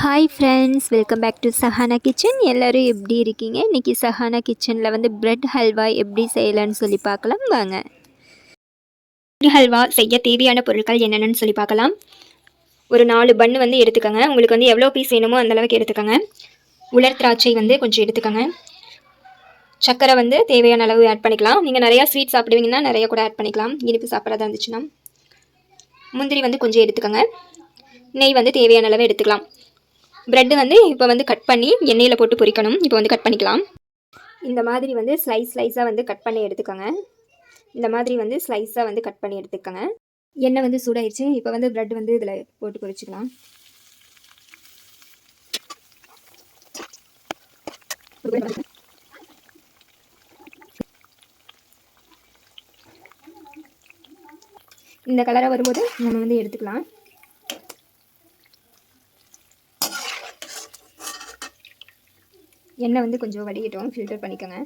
Hi friends welcome back to Sahana kitchen எல்லோரும் எப்படி இருக்கீங்க? இன்றைக்கி சஹானா கிச்சனில் வந்து பிரெட் ஹல்வா எப்படி செய்யலான்னு சொல்லி பார்க்கலாம். வாங்க. பிரெட் ஹல்வா செய்ய தேவையான பொருட்கள் என்னென்னு சொல்லி பார்க்கலாம். ஒரு நாலு பன்னு வந்து எடுத்துக்கோங்க. உங்களுக்கு வந்து எவ்வளோ பீஸ் வேணுமோ அந்த அளவுக்கு எடுத்துக்கோங்க. உலர் திராட்சை வந்து கொஞ்சம் எடுத்துக்கோங்க. சர்க்கரை வந்து தேவையான அளவு ஆட் பண்ணிக்கலாம். நீங்கள் நிறையா ஸ்வீட் சாப்பிடுவீங்கன்னா நிறைய கூட ஆட் பண்ணிக்கலாம். இனிப்பு சாப்பிட்றதா இருந்துச்சுன்னா. முந்திரி வந்து கொஞ்சம் எடுத்துக்கோங்க. நெய் வந்து தேவையான அளவு எடுத்துக்கலாம். ப்ரெட்டு வந்து இப்போ வந்து கட் பண்ணி எண்ணெயில் போட்டு பொரிக்கணும். இப்போ வந்து கட் பண்ணிக்கலாம். இந்த மாதிரி வந்து ஸ்லைஸ் ஸ்லைஸாக வந்து கட் பண்ணி எடுத்துக்கோங்க. இந்த மாதிரி வந்து ஸ்லைஸாக வந்து கட் பண்ணி எடுத்துக்கோங்க. எண்ணெய் வந்து சூடாயிடுச்சு இப்போ வந்து ப்ரெட் வந்து இதில் போட்டு பொரிச்சிக்கலாம். இந்த கலரை வரும்போது நம்ம வந்து எடுத்துக்கலாம். எண்ணெய் வந்து கொஞ்சம் வடிகட்டும் ஃபில்டர் பண்ணிக்கோங்க.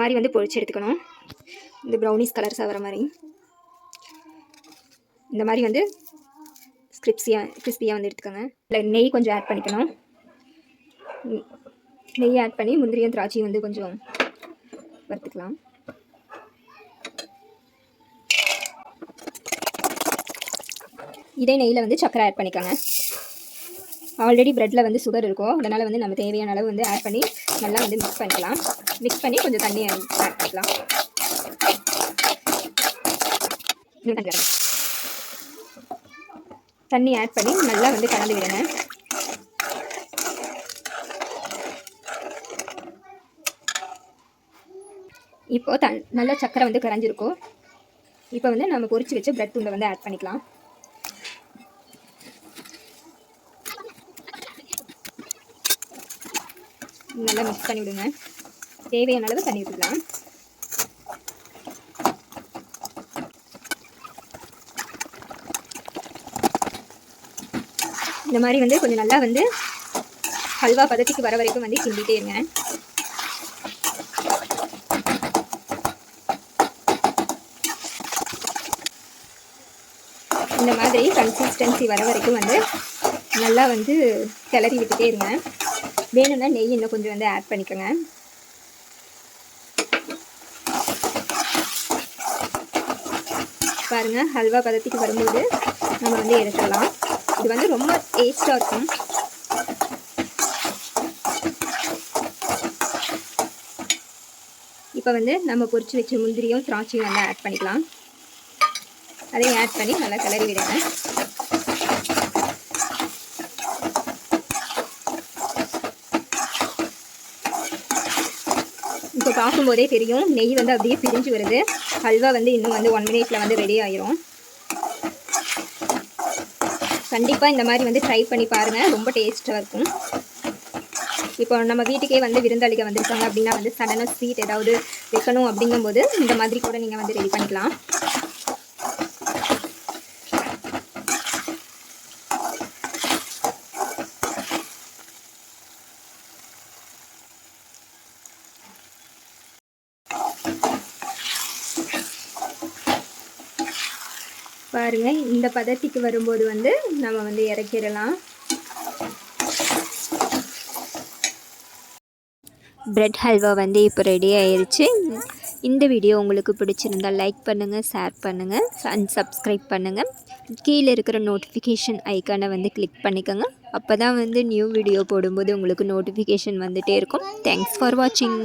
மாதிரி வந்து பொழிச்சு எடுத்துக்கணும். இந்த ப்ரௌனிஸ் கலர்ஸாக வர மாதிரி. இந்த மாதிரி வந்து ஸ்கிரிப்ஸியாக கிறிஸ்பியாக வந்து எடுத்துக்கோங்க. இல்லை நெய் கொஞ்சம் ஆட் பண்ணிக்கணும். நெய் ஆட் பண்ணி முந்திரியும் திராட்சையும் வந்து கொஞ்சம் வறுத்துக்கலாம். இதே நெய்யில் வந்து சக்கரை ஆட் பண்ணிக்கோங்க. ஆல்ரெடி ப்ரெட்டில் வந்து சுகர் இருக்கும் அதனால் வந்து நம்ம தேவையான அளவு வந்து ஆட் பண்ணி நல்லா வந்து மிக்ஸ் பண்ணிக்கலாம். மிக்ஸ் பண்ணி கொஞ்சம் தண்ணி ஆட் பண்ணிக்கலாம். தண்ணி ஆட் பண்ணி நல்லா வந்து கலந்து விடுங்க. இப்போ த நல்ல சக்கரை வந்து கரைஞ்சிருக்கும் இப்போ வந்து நம்ம பொறிச்சு வச்சு பிரெட் துண்டை வந்து ஆட் பண்ணிக்கலாம். நல்லா மிக்ஸ் பண்ணி விடுங்க. தேவையான அளவு தண்ணி விட்டுக்கலாம் இந்த மாதிரி வந்து கொஞ்சம் நல்லா வந்து ஹல்வா பதத்துக்கு வர வரைக்கும் வந்து கிண்டிகிட்டே இருங்க. இந்த மாதிரி கன்சிஸ்டன்சி வர வரைக்கும் வந்து நல்லா வந்து கிளறி விட்டுட்டே இருங்க. வேணும்னா நெய் இன்னும் கொஞ்சம் வந்து ஆட் பண்ணிக்கோங்க. பாருங்கள் ஹல்வா பதத்துக்கு வரும்போது நம்ம வந்து எடுத்துடலாம். இது வந்து ரொம்ப டேஸ்ட்டாக இருக்கும். இப்போ வந்து நம்ம பொறிச்சு வச்ச முந்திரியும் திராட்சையும் வந்து ஆட் பண்ணிக்கலாம். அதையும் ஆட் பண்ணி நல்லா கிளறி விடுங்க. இப்போ பார்க்கும்போதே தெரியும் நெய் வந்து அப்படியே பிரிஞ்சு வருது. ஹல்வா வந்து இன்னும் வந்து ஒன் மினிட்ல வந்து ரெடி ஆயிரும். கண்டிப்பாக இந்த மாதிரி வந்து ட்ரை பண்ணி பாருங்கள் ரொம்ப டேஸ்ட்டாக இருக்கும். இப்போ நம்ம வீட்டுக்கே வந்து விருந்தாளிகள் வந்திருக்காங்க அப்படின்னா வந்து சடனாக ஸ்வீட் ஏதாவது வைக்கணும் அப்படிங்கும்போது இந்த மாதிரி கூட நீங்கள் வந்து ரெடி பண்ணிக்கலாம். பாருங்கள் இந்த பதத்திக்கு வரும்போது வந்து நம்ம வந்து இறக்கிடலாம். பிரெட் ஹல்வா வந்து இப்போ ரெடி ஆயிடுச்சு இந்த வீடியோ உங்களுக்கு பிடிச்சிருந்தால் லைக் பண்ணுங்கள் ஷேர் பண்ணுங்கள் அண்ட் சப்ஸ்கிரைப் பண்ணுங்கள் கீழே இருக்கிற நோட்டிஃபிகேஷன் ஐக்கானை வந்து கிளிக் பண்ணிக்கோங்க. அப்போ தான் வந்து நியூ வீடியோ போடும்போது உங்களுக்கு நோட்டிஃபிகேஷன் வந்துகிட்டே இருக்கும். தேங்க்ஸ் ஃபார் வாட்சிங்